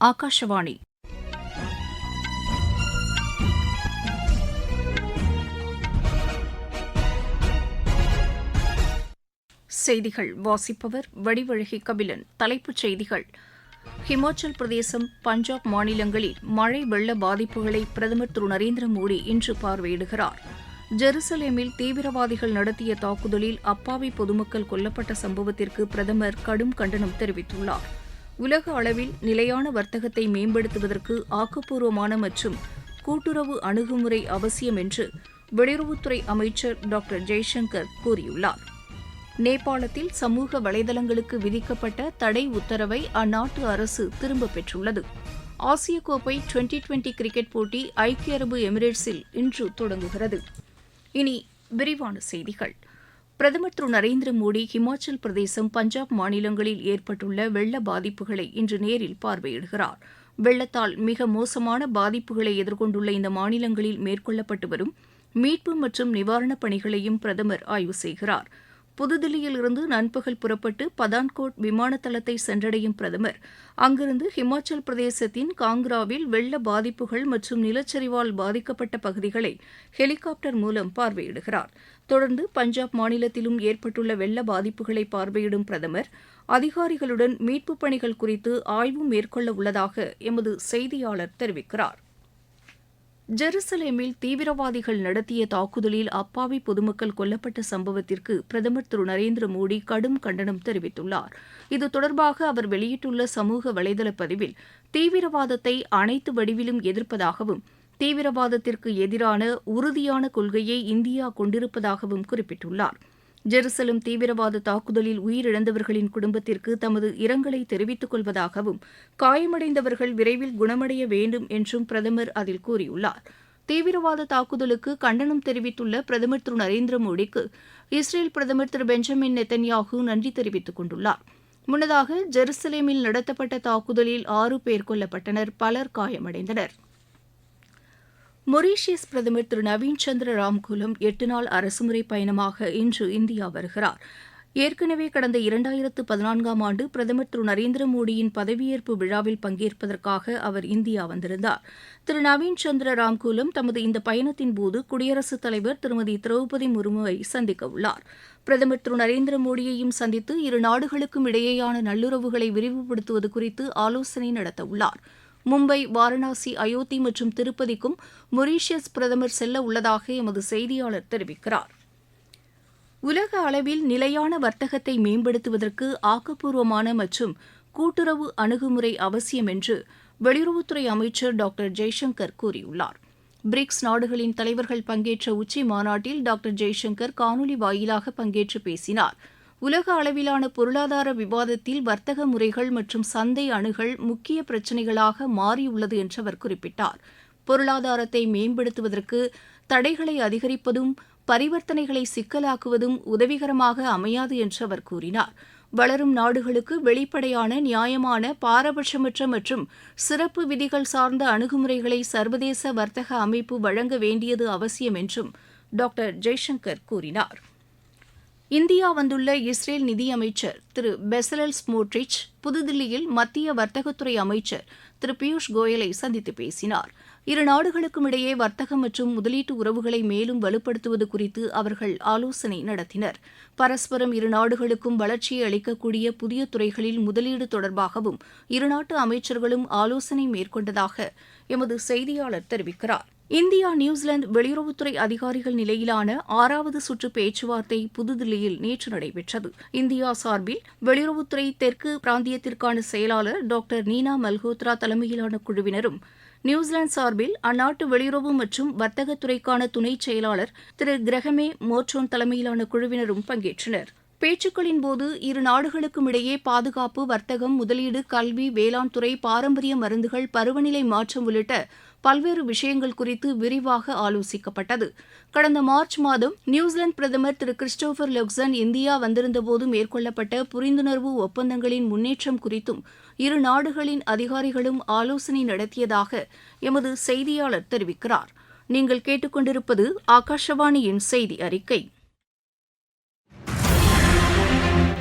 ஆகாஷவாணி செய்திகள். வாசிப்பவர் வடிவழகி கபிலன். தலைப்புச் செய்திகள். ஹிமாச்சல் பிரதேசம் பஞ்சாப் மாநிலங்களில் மழை வெள்ள பாதிப்புகளை பிரதமர் திரு. நரேந்திர மோடி இன்று பார்வையிடுகிறார். ஜெருசலேமில் தீவிரவாதிகள் நடத்திய தாக்குதலில் அப்பாவி பொதுமக்கள் கொல்லப்பட்ட சம்பவத்திற்கு பிரதமர் கடும் கண்டனம் தெரிவித்துள்ளார். உலக அளவில் நிலையான வர்த்தகத்தை மேம்படுத்துவதற்கு ஆக்கப்பூர்வமான மற்றும் கூட்டுறவு அணுகுமுறை அவசியம் என்று வெளியுறவுத்துறை அமைச்சர் டாக்டர் ஜெய்சங்கர் கூறியுள்ளார். நேபாளத்தில் சமூக வலைதளங்களுக்கு விதிக்கப்பட்ட தடை உத்தரவை அந்நாட்டு அரசு திரும்பப் பெற்றுள்ளது. ஆசிய கோப்பை டுவெண்டி டுவெண்டி கிரிக்கெட் போட்டி ஐக்கிய அரபு எமிரேட்ஸில் இன்று தொடங்குகிறது. இனி விரிவான செய்திகள். பிரதமர் திரு நரேந்திர மோடி ஹிமாச்சல் பிரதேசம் பஞ்சாப் மாநிலங்களில் ஏற்பட்டுள்ள வெள்ள பாதிப்புகளை இன்று நேரில் பார்வையிடுகிறார். வெள்ளத்தால் மிக மோசமான பாதிப்புகளை எதிர்கொண்டுள்ள இந்த மாநிலங்களில் மேற்கொள்ளப்பட்டு வரும் மீட்பு மற்றும் நிவாரணப் பணிகளையும் பிரதமர் ஆய்வு செய்கிறார். புதுதில்லியில் இருந்து நண்பகல் புறப்பட்டு பதான்கோட் விமான தளத்தை சென்றடையும் பிரதமர். அங்கிருந்து ஹிமாச்சல் பிரதேசத்தின் காங்க்ராவில் வெள்ள பாதிப்புகள் மற்றும் நிலச்சரிவால் பாதிக்கப்பட்ட பகுதிகளை ஹெலிகாப்டர் மூலம் பார்வையிடுகிறார். தொடர்ந்து பஞ்சாப் மாநிலத்திலும் ஏற்பட்டுள்ள வெள்ள பாதிப்புகளை பார்வையிடும் பிரதமர் அதிகாரிகளுடன் மீட்புப் பணிகள் குறித்து ஆய்வு மேற்கொள்ள உள்ளதாக எமது செய்தியாளர் தெரிவிக்கிறார். ஜெருசலேமில் தீவிரவாதிகள் நடத்திய தாக்குதலில் அப்பாவி பொதுமக்கள் கொல்லப்பட்ட சம்பவத்திற்கு பிரதமர் திரு. நரேந்திர மோடி கடும் கண்டனம் தெரிவித்துள்ளார். இது தொடர்பாக அவர் வெளியிட்டுள்ள சமூக வலைதள பதிவில் தீவிரவாதத்தை அனைத்து வடிவிலும் எதிர்ப்பதாகவும் தீவிரவாதத்திற்கு எதிரான உறுதியான கொள்கையை இந்தியா கொண்டிருப்பதாகவும் குறிப்பிட்டுள்ளார். ஜெருசலம் தீவிரவாத தாக்குதலில் உயிரிழந்தவர்களின் குடும்பத்திற்கு தமது இரங்கலை தெரிவித்துக் கொள்வதாகவும் காயமடைந்தவர்கள் விரைவில் குணமடைய வேண்டும் என்றும் பிரதமர் அதில் கூறியுள்ளார். தீவிரவாத தாக்குதலுக்கு கண்டனம் தெரிவித்துள்ள பிரதமர் திரு நரேந்திர மோடிக்கு இஸ்ரேல் பிரதமர் திரு பெஞ்சமின் நெத்தன்யாகு நன்றி தெரிவித்துக் கொண்டுள்ளார். முன்னதாக ஜெருசலேமில் நடத்தப்பட்ட தாக்குதலில் ஆறு பேர் கொல்லப்பட்டனர் பலர் காயமடைந்தனர். மொரீஷியஸ் பிரதமர் திரு நவீன் சந்திர ராம்குலம் எட்டு நாள் அரசுமுறை பயணமாக இன்று இந்தியா வருகிறார். ஏற்கனவே கடந்த இரண்டாயிரத்து பதினான்காம் ஆண்டு பிரதமர் திரு நரேந்திர மோடியின் பதவியேற்பு விழாவில் பங்கேற்பதற்காக அவர் இந்தியா வந்திருந்தார். திரு நவீன் சந்திர ராம்குலம் தமது இந்த பயணத்தின் போது குடியரசுத் தலைவர் திருமதி திரௌபதி முர்முவை சந்திக்க உள்ளார். பிரதமர் திரு நரேந்திர மோடியையும் சந்தித்து இரு நாடுகளுக்கும் இடையேயான நல்லுறவுகளை விரிவுபடுத்துவது குறித்து ஆலோசனை நடத்த மும்பை வாரணாசி அயோத்தி மற்றும் திருப்பதிக்கும் மொரீஷியஸ் பிரதமர் செல்ல உள்ளதாக எமது செய்தியாளர் தெரிவிக்கிறார். உலக அளவில் நிலையான வர்த்தகத்தை மேம்படுத்துவதற்கு ஆக்கப்பூர்வமான மற்றும் கூட்டுறவு அணுகுமுறை அவசியம் என்று வெளியுறவுத்துறை அமைச்சர் டாக்டர் ஜெய்சங்கர் கூறியுள்ளார். பிரிக்ஸ் நாடுகளின் தலைவர்கள் பங்கேற்ற உச்சி மாநாட்டில் டாக்டர் ஜெய்சங்கர் காணொலி வாயிலாக பங்கேற்று பேசினார். உலக அளவிலான பொருளாதார விவாதத்தில் வர்த்தக முறைகள் மற்றும் சந்தை அணுகல் முக்கிய பிரச்சினைகளாக மாறியுள்ளது என்று அவர் குறிப்பிட்டார். பொருளாதாரத்தை மேம்படுத்துவதற்கு தடைகளை அதிகரிப்பதும் பரிவர்த்தனைகளை சிக்கலாக்குவதும் உதவிகரமாக அமையாது என்று அவர் கூறினார். வளரும் நாடுகளுக்கு வெளிப்படையான நியாயமான பாரபட்சமற்ற மற்றும் சிறப்பு விதிகள் சார்ந்த அணுகுமுறைகளை சர்வதேச வர்த்தக அமைப்பு வழங்க வேண்டியது அவசியம் என்றும் டாக்டர் ஜெய்சங்கர் கூறினார். இந்தியா வந்துள்ள இஸ்ரேல் நிதியமைச்சர் திரு பெசலல் ஸ்மோட்ரிச் புதுதில்லியில் மத்திய வர்த்தகத்துறை அமைச்சர் திரு பியூஷ் கோயலை சந்தித்து பேசினார். இரு நாடுகளுக்கும் இடையே வர்த்தகம் மற்றும் முதலீட்டு உறவுகளை மேலும் வலுப்படுத்துவது குறித்து அவர்கள் ஆலோசனை நடத்தினர். பரஸ்பரம் இரு நாடுகளுக்கும் வளர்ச்சியை அளிக்கக்கூடிய புதிய துறைகளில் முதலீடு தொடர்பாகவும் இருநாட்டு அமைச்சர்களும் ஆலோசனை மேற்கொண்டதாக எமது செய்தியாளர் தெரிவிக்கிறார். இந்தியா நியூசிலாந்து வெளியுறவுத்துறை அதிகாரிகள் நிலையிலான ஆறாவது சுற்று பேச்சுவார்த்தை புதுதில்லியில் நேற்று நடைபெற்றது. இந்தியா சார்பில் வெளியுறவுத்துறை தெற்கு பிராந்தியத்திற்கான செயலாளர் டாக்டர் நீனா மல்ஹோத்ரா தலைமையிலான குழுவினரும் நியூசிலாந்து சார்பில் அந்நாட்டு வெளியுறவு மற்றும் வர்த்தகத்துறைக்கான துணை செயலாளர் திரு கிரகமே மோட்ரோன் தலைமையிலான குழுவினரும் பங்கேற்றனர். பேச்சுக்களின் போது இரு நாடுகளுக்கும் இடையே பாதுகாப்பு வர்த்தகம் முதலீடு கல்வி வேளாண் துறை பாரம்பரிய மருந்துகள் பருவநிலை மாற்றம் உள்ளிட்ட பல்வேறு விஷயங்கள் குறித்து விரிவாக ஆலோசிக்கப்பட்டது. கடந்த மார்ச் மாதம் நியூசிலாந்து பிரதமர் திரு கிறிஸ்டோபர் லொக்சன் இந்தியா வந்திருந்தபோது மேற்கொள்ளப்பட்ட புரிந்துணர்வு ஒப்பந்தங்களின் முன்னேற்றம் குறித்தும் இரு நாடுகளின் அதிகாரிகளும் ஆலோசனை நடத்தியதாக எமது செய்தியாளர் தெரிவிக்கிறார். நீங்கள் கேட்டுக்கொண்டிருப்பது ஆகாஷவாணியின் செய்தி அறிக்கை.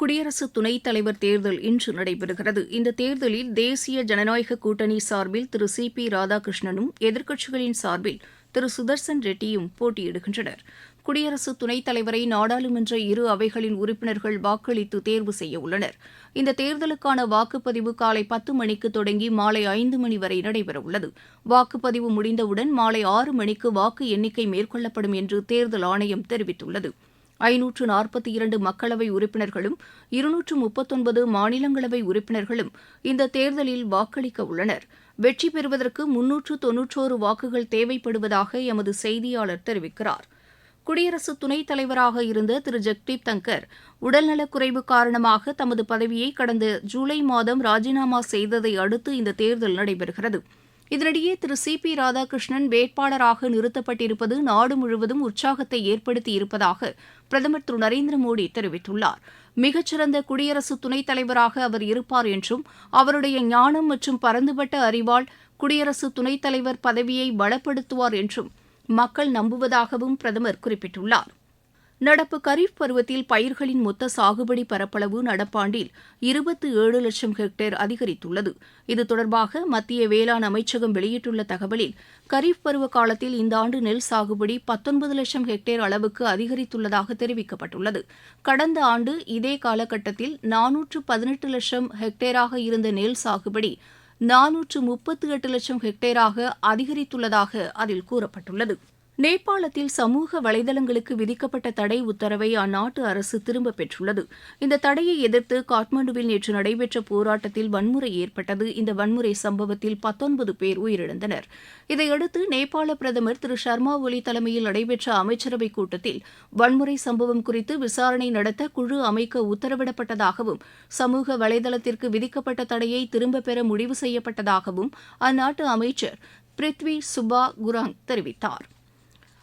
குடியரசு துணைத் தலைவர் தேர்தல் இன்று நடைபெறுகிறது. இந்த தேர்தலில் தேசிய ஜனநாயக கூட்டணி சார்பில் திரு சி. பி. ராதாகிருஷ்ணனும் எதிர்க்கட்சிகளின் சார்பில் திரு சுதர்சன் ரெட்டியும் போட்டியிடுகின்றனர். குடியரசு துணைத் தலைவரை நாடாளுமன்ற இரு அவைகளின் உறுப்பினர்கள் வாக்களித்து தேர்வு செய்ய உள்ளனர். இந்த தேர்தலுக்கான வாக்குப்பதிவு காலை பத்து மணிக்கு தொடங்கி மாலை ஐந்து மணி வரை நடைபெறவுள்ளது வாக்குப்பதிவு முடிந்தவுடன் மாலை ஆறு மணிக்கு வாக்கு எண்ணிக்கை மேற்கொள்ளப்படும் என்று தேர்தல் ஆணையம் தெரிவித்துள்ளது. ஐநூற்று நாற்பத்தி இரண்டு மக்களவை உறுப்பினர்களும் இருநூற்று முப்பத்தொன்பது மாநிலங்களவை உறுப்பினர்களும் இந்த தேர்தலில் வாக்களிக்க உள்ளனர். வெற்றி பெறுவதற்கு முன்னூற்று தொன்னூற்றோரு வாக்குகள் தேவைப்படுவதாக எமது செய்தியாளர் தெரிவிக்கிறார். குடியரசு துணைத் தலைவராக இருந்த திரு. ஜெக்தீப் தங்கர் உடல்நலக்குறைவு காரணமாக தமது பதவியை கடந்த ஜூலை மாதம் ராஜினாமா செய்ததை அடுத்து இந்த தேர்தல் நடைபெறுகிறது. இதனிடையே திரு சி பி ராதாகிருஷ்ணன் வேட்பாளராக நிறுத்தப்பட்டிருப்பது நாடு முழுவதும் உற்சாகத்தை ஏற்படுத்தி இருப்பதாக பிரதமர் திரு நரேந்திர மோடி தெரிவித்துள்ளார். மிகச்சிறந்த குடியரசு துணைத் தலைவராக அவர் இருப்பார் என்றும் அவருடைய ஞானம் மற்றும் பரந்துபட்ட அறிவால் குடியரசு துணைத் தலைவர் பதவியை பலப்படுத்துவார் என்றும் மக்கள் நம்புவதாகவும் பிரதமர் குறிப்பிட்டுள்ளார். நடப்பு கரீப் பருவத்தில் பயிர்களின் மொத்த சாகுபடி பரப்பளவு நடப்பாண்டில் இருபத்தி ஏழு லட்சம் ஹெக்டேர் அதிகரித்துள்ளது. இது தொடர்பாக மத்திய வேளாண் அமைச்சகம் வெளியிட்டுள்ள தகவலில் கரீப் பருவ காலத்தில் இந்த ஆண்டு நெல் சாகுபடி பத்தொன்பது லட்சம் ஹெக்டேர் அளவுக்கு அதிகரித்துள்ளதாக தெரிவிக்கப்பட்டுள்ளது. கடந்த ஆண்டு இதே காலகட்டத்தில் நானூற்று பதினெட்டு லட்சம் ஹெக்டேராக இருந்த நெல் சாகுபடி நானூற்று முப்பத்து எட்டு லட்சம் ஹெக்டேராக அதிகரித்துள்ளதாக அதில் கூறப்பட்டுள்ளது. நேபாளத்தில் சமூக வலைதளங்களுக்கு விதிக்கப்பட்ட தடை உத்தரவை அந்நாட்டு அரசு திரும்பப் பெற்றுள்ளது. இந்த தடையை எதிர்த்து காட்மாண்டுவில் நேற்று நடைபெற்ற போராட்டத்தில் வன்முறை ஏற்பட்டது. இந்த வன்முறை சம்பவத்தில் பத்தொன்பது பேர் உயிரிழந்தனர். இதையடுத்து நேபாள பிரதமர் திரு சர்மா ஒலி தலைமையில் நடைபெற்ற அமைச்சரவைக் கூட்டத்தில் வன்முறை சம்பவம் குறித்து விசாரணை நடத்த குழு அமைக்க உத்தரவிடப்பட்டதாகவும் சமூக வலைதளத்திற்கு விதிக்கப்பட்ட தடையை திரும்பப் பெற முடிவு செய்யப்பட்டதாகவும் அந்நாட்டு அமைச்சர் பிரித்வி சுபா குராங் தெரிவித்தார்.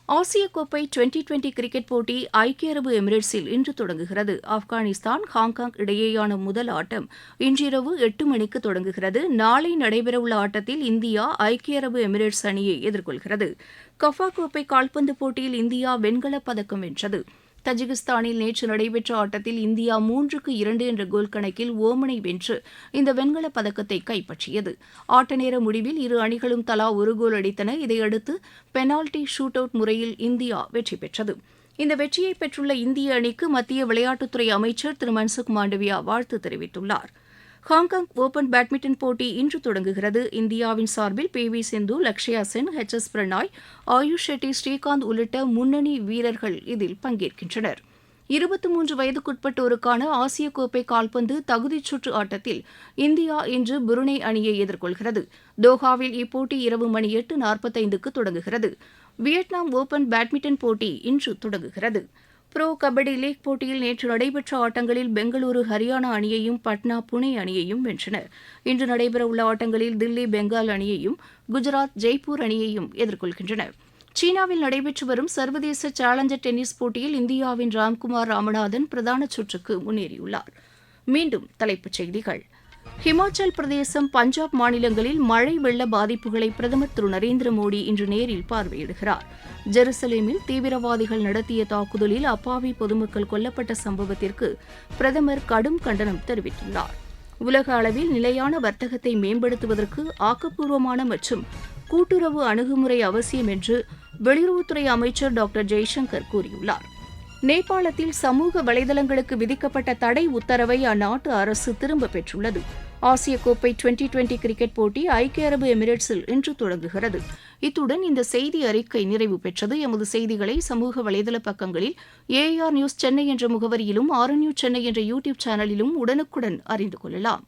ஆசிய கோப்பை டுவெண்டி டுவெண்டி கிரிக்கெட் போட்டி ஐக்கிய அரபு எமிரேட்ஸில் இன்று தொடங்குகிறது. ஆப்கானிஸ்தான் ஹாங்காங் இடையேயான முதல் ஆட்டம் இன்றிரவு எட்டு மணிக்கு தொடங்குகிறது. நாளை நடைபெறவுள்ள ஆட்டத்தில் இந்தியா ஐக்கிய அரபு எமிரேட்ஸ் அணியை எதிர்கொள்கிறது. கஃபா கோப்பை கால்பந்து போட்டியில் இந்தியா வெண்கலப் பதக்கம் வென்றது. தஜிகிஸ்தானில் நேற்று நடைபெற்ற ஆட்டத்தில் இந்தியா மூன்றுக்கு இரண்டு என்ற கோல் கணக்கில் ஓமனை வென்று இந்த வெண்கலப் பதக்கத்தை கைப்பற்றியது. ஆட்ட நேர முடிவில் இரு அணிகளும் தலா ஒரு கோல் அடித்தன. இதையடுத்து பெனால்டி ஷூட் அவுட் முறையில் இந்தியா வெற்றி பெற்றது. இந்த வெற்றியை பெற்றுள்ள இந்திய அணிக்கு மத்திய விளையாட்டுத்துறை அமைச்சர் திரு மன்சுக் மாண்டவியா வாழ்த்து தெரிவித்துள்ளார். ஹாங்காங் ஒபன் பேட்மிண்டன் போட்டி இன்று தொடங்குகிறது. இந்தியாவின் சார்பில் P V Sindhu Lakshya Sen H S Prannoy Ayush Shetty Srikanth உள்ளிட்ட முன்னணி வீரர்கள் இதில் பங்கேற்கின்றனர். இருபத்தி மூன்று வயதுக்குட்பட்டோருக்கான ஆசிய கோப்பை கால்பந்து தகுதிச் சுற்று ஆட்டத்தில் இந்தியா இன்று புருனே அணியை எதிர்கொள்கிறது. தோஹாவில் இப்போட்டி இரவு மணி எட்டு நாற்பத்தைந்துக்கு தொடங்குகிறது. வியட்நாம் ஓபன் பேட்மிண்டன் போட்டி இன்று தொடங்குகிறது. ப்ரோ கபடி லீக் போட்டியில் நேற்று நடைபெற்ற ஆட்டங்களில் பெங்களூரு ஹரியானா அணியையும் பட்னா புனே அணியையும் வென்றன. இன்று நடைபெறவுள்ள ஆட்டங்களில் தில்லி பெங்கால் அணியையும் குஜராத் ஜெய்ப்பூர் அணியையும் எதிர்கொள்கின்றன. சீனாவில் நடைபெற்று வரும் சர்வதேச சேலஞ்சர் டென்னிஸ் போட்டியில் இந்தியாவின் ராம்குமார் ராமநாதன் பிரதான சுற்றுக்கு முன்னேறியுள்ளார். மீண்டும் தலைப்புச் செய்திகள். ஹிமாச்சல் பிரதேசம் பஞ்சாப் மாநிலங்களில் மழை வெள்ள பாதிப்புகளை பிரதமர் திரு. நரேந்திர மோடி இன்று நேரில் பார்வையிடுகிறார். ஜெருசலேமில் தீவிரவாதிகள் நடத்திய தாக்குதலில் அப்பாவி பொதுமக்கள் கொல்லப்பட்ட சம்பவத்திற்கு பிரதமர் கடும் கண்டனம் தெரிவித்துள்ளார். உலக அளவில் நிலையான வர்த்தகத்தை மேம்படுத்துவதற்கு ஆக்கப்பூர்வமான மற்றும் கூட்டுறவு அணுகுமுறை அவசியம் என்று வெளியுறவுத்துறை அமைச்சர் டாக்டர் ஜெய்சங்கர் கூறியுள்ளார். நேபாளத்தில் சமூக வலைதளங்களுக்கு விதிக்கப்பட்ட தடை உத்தரவை அந்நாட்டு அரசு திரும்பப் பெற்றுள்ளது. ஆசிய கோப்பை டுவெண்டி டுவெண்டி கிரிக்கெட் போட்டி ஐக்கிய அரபு எமிரேட்ஸில் இன்று தொடங்குகிறது. இத்துடன் இந்த செய்தி அறிக்கை நிறைவு பெற்றது. எமது செய்திகளை சமூக வலைதள பக்கங்களில் ஏஆர் நியூஸ் சென்னை என்ற முகவரியிலும் ஆர் நியூஸ் சென்னை என்ற யூடியூப் சேனலிலும் உடனுக்குடன் அறிந்து கொள்ளலாம்.